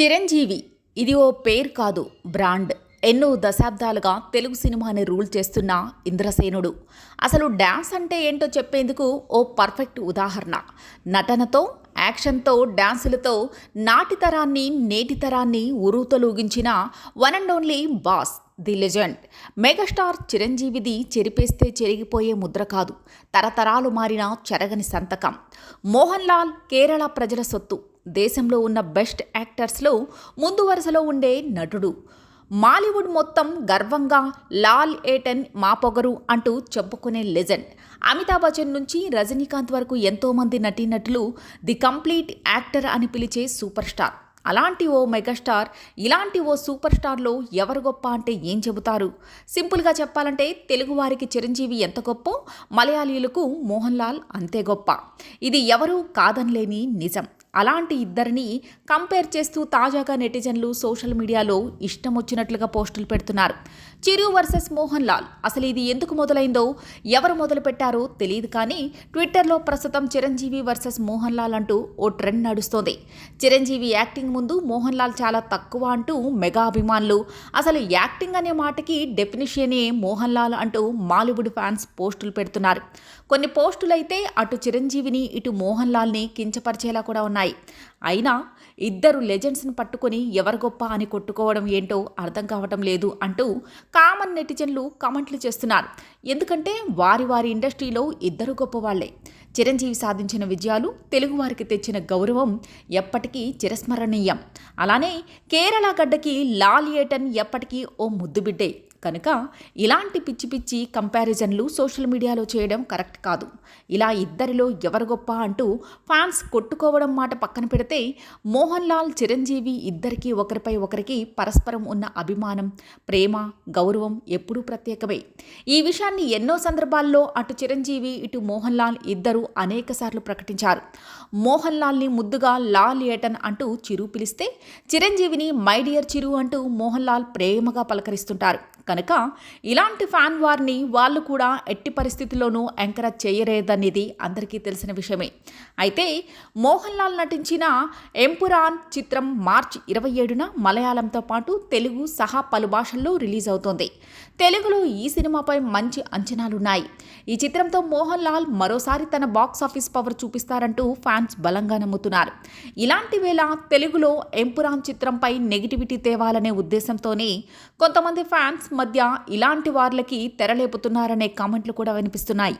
చిరంజీవి ఇది ఓ పేరు కాదు బ్రాండ్. ఎన్నో దశాబ్దాలుగా తెలుగు సినిమాని రూల్ చేస్తున్న ఇంద్రసేనుడు. అసలు డ్యాన్స్ అంటే ఏంటో చెప్పేందుకు ఓ పర్ఫెక్ట్ ఉదాహరణ. నటనతో యాక్షన్తో డ్యాన్సులతో నాటి తరాన్ని నేటి తరాన్ని ఉరుతలూగించిన one and only boss the legend. Megastar చిరంజీవిది చెరిపేస్తే చెరిగిపోయే ముద్ర కాదు తరతరాలు మారిన చెరగని సంతకం. మోహన్ లాల్ కేరళ ప్రజల సొత్తు. దేశంలో ఉన్న బెస్ట్ యాక్టర్స్లో ముందు వరుసలో ఉండే నటుడు. మాలీవుడ్ మొత్తం గర్వంగా లాల్ ఏటన్ మా పొగరు అంటూ చెప్పుకునే లెజెండ్. అమితాబ్ బచ్చన్ నుంచి రజనీకాంత్ వరకు ఎంతోమంది నటీనటులు ది కంప్లీట్ యాక్టర్ అని పిలిచే సూపర్ స్టార్. అలాంటి ఓ మెగాస్టార్ ఇలాంటి ఓ సూపర్ స్టార్లో ఎవరు గొప్ప అంటే ఏం చెబుతారు? సింపుల్గా చెప్పాలంటే తెలుగువారికి చిరంజీవి ఎంత గొప్ప మలయాళీయులకు మోహన్ లాల్ అంతే గొప్ప. ఇది ఎవరూ కాదనలేని నిజం. అలాంటి ఇద్దరిని కంపేర్ చేస్తూ తాజాగా నెటిజన్లు సోషల్ మీడియాలో ఇష్టం వచ్చినట్లుగా పోస్టులు పెడుతున్నారు. చిరు వర్సెస్ మోహన్ లాల్ అసలు ఇది ఎందుకు మొదలైందో ఎవరు మొదలు పెట్టారో తెలియదు కానీ ట్విట్టర్లో ప్రస్తుతం చిరంజీవి వర్సెస్ మోహన్ లాల్ అంటూ ఓ ట్రెండ్ నడుస్తోంది. చిరంజీవి యాక్టింగ్ ముందు మోహన్ లాల్ చాలా తక్కువ అంటూ మెగా అభిమానులు అసలు యాక్టింగ్ అనే మాటకి డెఫినిషనే మోహన్ లాల్ అంటూ మాలీవుడ్ ఫ్యాన్స్ పోస్టులు పెడుతున్నారు. కొన్ని పోస్టులైతే అటు చిరంజీవిని ఇటు మోహన్ లాల్ని కించపరిచేలా కూడా ఉన్నాయి. అయినా ఇద్దరు లెజెండ్స్ని పట్టుకొని ఎవరు గొప్ప అని కొట్టుకోవడం ఏంటో అర్థం కావటం లేదు అంటూ కామన్ నెటిజన్లు కామెంట్లు చేస్తున్నారు. ఎందుకంటే వారి వారి ఇండస్ట్రీలో ఇద్దరు గొప్పవాళ్ళే. చిరంజీవి సాధించిన విజయాలు తెలుగువారికి తెచ్చిన గౌరవం ఎప్పటికీ చిరస్మరణీయం. అలానే కేరళ గడ్డకి లాల్ ఏటన్ ఎప్పటికీ ఓ ముద్దుబిడ్డే. కనుక ఇలాంటి పిచ్చి పిచ్చి కంపారిజన్లు సోషల్ మీడియాలో చేయడం కరెక్ట్ కాదు. ఇలా ఇద్దరిలో ఎవరు గొప్ప అంటూ ఫ్యాన్స్ కొట్టుకోవడం మాట పక్కన పెడితే మోహన్ లాల్ చిరంజీవి ఇద్దరికీ ఒకరిపై ఒకరికి పరస్పరం ఉన్న అభిమానం ప్రేమ గౌరవం ఎప్పుడూ ప్రత్యేకమే. ఈ విషయాన్ని విషయాన్ని ఎన్నో సందర్భాల్లో అటు చిరంజీవి ఇటు మోహన్ లాల్ ఇద్దరూ అనేకసార్లు ప్రకటించారు. మోహన్ లాల్ని ముద్దుగా లాల్ ఏటన్ అంటూ చిరు పిలిస్తే చిరంజీవిని మై డియర్ చిరు అంటూ మోహన్ లాల్ ప్రేమగా పలకరిస్తుంటారు. కనుక ఇలాంటి ఫ్యాన్ వార్ని వాళ్ళు కూడా ఎట్టి పరిస్థితుల్లోనూ ఎంకరేజ్ చేయలేదనేది అందరికీ తెలిసిన విషయమే. అయితే మోహన్ లాల్ నటించిన ఎంపురాన్ చిత్రం మార్చి ఇరవై ఏడున మలయాళంతో పాటు తెలుగు సహా పలు భాషల్లో రిలీజ్ అవుతోంది. తెలుగులో ఈ సినిమాపై మంచి అంచనాలున్నాయి. ఈ చిత్రంతో మోహన్ లాల్ మరోసారి తన బాక్స్ ఆఫీస్ పవర్ చూపిస్తారంటూ ఫ్యాన్స్ బలంగా నమ్ముతున్నారు. ఇలాంటి వేళ తెలుగులో ఎంపురాన్ చిత్రంపై నెగిటివిటీ తేవాలనే ఉద్దేశంతోనే కొంతమంది ఫ్యాన్స్ మధ్య ఇలాంటి వార్లకి తెరలేపుతున్నారనే కామెంట్లు కూడా వినిపిస్తున్నాయి.